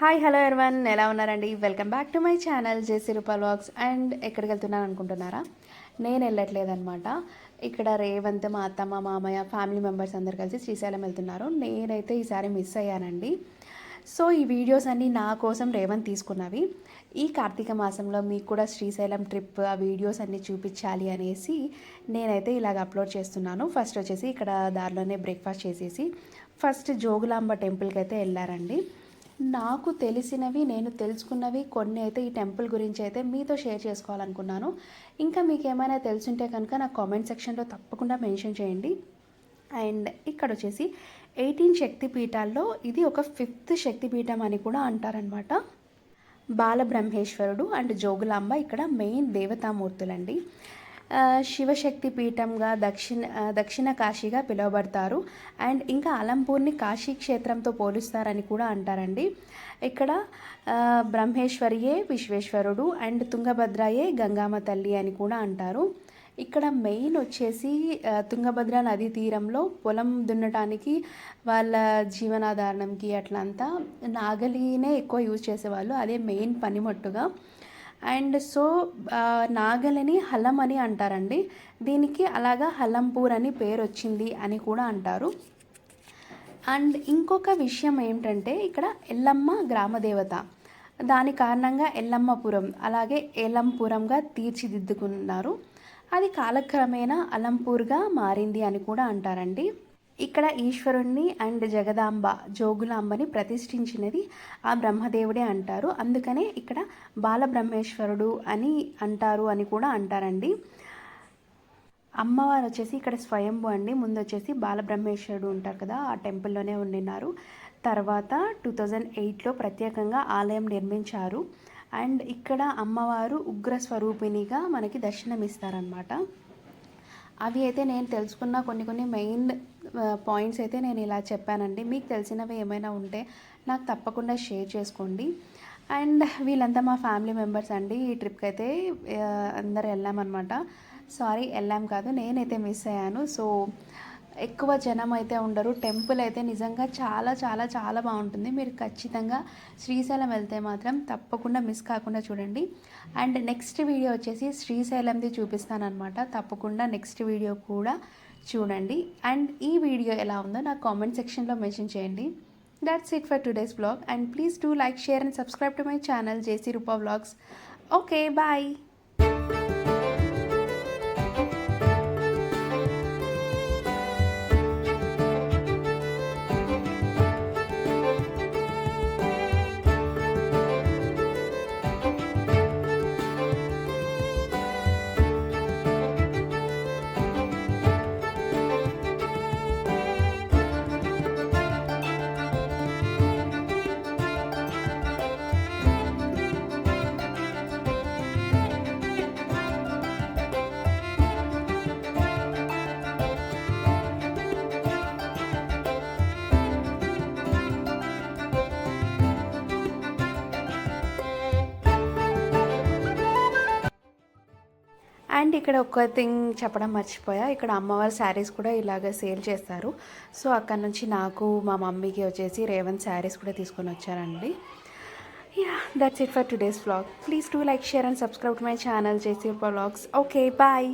Hi hello everyone ఎలా ఉన్నారండి? Welcome back to my channel JC Rupa vlogs and ఎక్కడికి వెళ్తున్నాను అనుకుంటున్నారా? నేను వెళ్ళట్లేదనమాట ఇక్కడ రేవంత్ మా అత్తమ్మ మామయ్య ఫ్యామిలీ మెంబర్స్ అందరు కలిసి శ్రీశైలం వెళ్తున్నారు. నేనైతే ఈసారి మిస్ అయ్యానండి. సో ఈ వీడియోస్ అన్నీ నా కోసం రేవంత్ తీసుకున్నవి. ఈ కార్తీక మాసంలో మీకు కూడా శ్రీశైలం ట్రిప్ ఆ వీడియోస్ అన్నీ చూపించాలి అనేసి నేనైతే ఇలాగ అప్లోడ్ చేస్తున్నాను. ఫస్ట్ వచ్చేసి ఇక్కడ దారిలోనే బ్రేక్ఫాస్ట్ చేసేసి ఫస్ట్ జోగులాంబ టెంపుల్కి అయితే వెళ్ళారండి. నాకు తెలిసినవి నేను తెలుసుకున్నవి కొన్ని అయితే ఈ టెంపుల్ గురించి అయితే మీతో షేర్ చేసుకోవాలనుకున్నాను. ఇంకా మీకు ఏమైనా తెలుసుంటే కనుక నా కామెంట్ సెక్షన్లో తప్పకుండా మెన్షన్ చేయండి. అండ్ ఇక్కడ వచ్చేసి ఎయిటీన్ శక్తిపీఠాల్లో ఇది ఒక ఫిఫ్త్ శక్తిపీఠం అని కూడా అంటారనమాట బాలబ్రహ్మేశ్వరుడు అండ్ జోగులాంబ ఇక్కడ మెయిన్ దేవతామూర్తులండి. శివశక్తి పీఠంగా దక్షిణ దక్షిణ కాశీగా పిలువబడతారు. అండ్ ఇంకా అలంపూర్ని కాశీ క్షేత్రంతో పోలుస్తారని కూడా అంటారండి. ఇక్కడ బ్రహ్మేశ్వరియే విశ్వేశ్వరుడు అండ్ తుంగభద్రయే గంగామ తల్లి అని కూడా అంటారు. ఇక్కడ మెయిన్ వచ్చేసి తుంగభద్ర నదీ తీరంలో పొలం దున్నటానికి వాళ్ళ జీవనాధారణంకి అట్లా అంతా నాగలినే ఎక్కువ యూజ్ చేసేవాళ్ళు. అదే మెయిన్ పనిమట్టుగా. అండ్ సో నాగలిని హలం అని అంటారండి. దీనికి అలాగా హలంపూర్ అని పేరు వచ్చింది అని కూడా అంటారు. అండ్ ఇంకొక విషయం ఏంటంటే ఇక్కడ ఎల్లమ్మ గ్రామదేవత. దాని కారణంగా ఎల్లమ్మపురం అలాగే ఏలంపురంగా తీర్చిదిద్దుకున్నారు. అది కాలక్రమేణా అలంపూర్గా మారింది అని కూడా అంటారండి. ఇక్కడ ఈశ్వరుణ్ణి అండ్ జగదాంబ జోగులాంబని ప్రతిష్ఠించినది ఆ బ్రహ్మదేవుడే అంటారు. అందుకనే ఇక్కడ బాలబ్రహ్మేశ్వరుడు అని అంటారు అని కూడా అంటారండి. అమ్మవారు వచ్చేసి ఇక్కడ స్వయంభు అండి. ముందు వచ్చేసి బాలబ్రహ్మేశ్వరుడు ఉంటారు కదా ఆ టెంపుల్లోనే ఉండినారు. తర్వాత టూ థౌజండ్ ఎయిట్లో ప్రత్యేకంగా ఆలయం నిర్మించారు. అండ్ ఇక్కడ అమ్మవారు ఉగ్ర స్వరూపిణిగా మనకి దర్శనమిస్తారనమాట అవి అయితే నేను తెలుసుకున్న కొన్ని కొన్ని మెయిన్ పాయింట్స్ అయితే నేను ఇలా చెప్పానండి. మీకు తెలిసినవి ఏమైనా ఉంటే నాకు తప్పకుండా షేర్ చేసుకోండి. అండ్ వీళ్ళంతా మా ఫ్యామిలీ మెంబర్స్ అండి. ఈ ట్రిప్కి అయితే అందరు వెళ్ళామన్నమాట. సారీ వెళ్ళాం కాదు. నేనైతే మిస్ అయ్యాను. సో ఎక్కువ జనం అయితే ఉండరు. టెంపుల్ అయితే నిజంగా చాలా చాలా చాలా బాగుంటుంది. మీరు ఖచ్చితంగా శ్రీశైలం వెళ్తే మాత్రం తప్పకుండా మిస్ కాకుండా చూడండి. అండ్ నెక్స్ట్ వీడియో వచ్చేసి శ్రీశైలంది చూపిస్తానమాట తప్పకుండా నెక్స్ట్ వీడియో కూడా చూడండి. అండ్ ఈ వీడియో ఎలా ఉందో నా కామెంట్ సెక్షన్లో మెన్షన్ చేయండి. That's it for today's blog and please do like share and subscribe to my channel JC Rupa blogs okay bye and ఇక్కడ ఒక థింగ్ చెప్పడం మర్చిపోయా. ఇక్కడ అమ్మవారి శారీస్ కూడా ఇలాగ సేల్ చేస్తారు. సో అక్కడ నుంచి నాకు మా మమ్మీకి వచ్చేసి రేవంత్ శారీస్ కూడా తీసుకొని వచ్చారండి. Yeah that's it for today's vlog please do like share and subscribe to my channel చేసి వ్లాగ్స్ ఓకే బాయ్